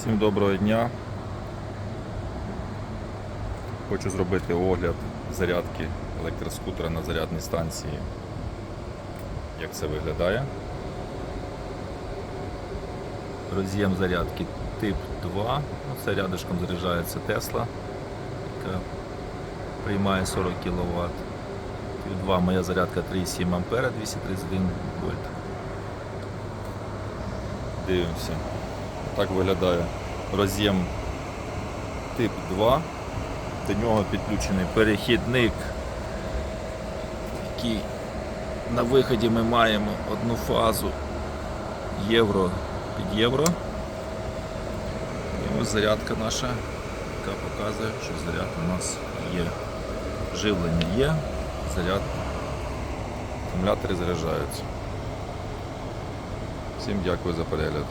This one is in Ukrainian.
Всім доброго дня. Хочу зробити огляд зарядки електроскутера на зарядній станції. Як це виглядає. Роз'єм зарядки тип 2. Ну, Це рядышком заряджається Tesla, яка приймає 40 кВт. Тип 2 моя зарядка 3,7 А 231 вольт. Дивимося. Так виглядає роз'єм тип 2. До нього підключений перехідник, який на виході ми маємо одну фазу євро під євро. І ось зарядка наша, яка показує, що заряд у нас є. Живлення є, заряд, акумулятори заряджаються. Всім дякую за перегляд.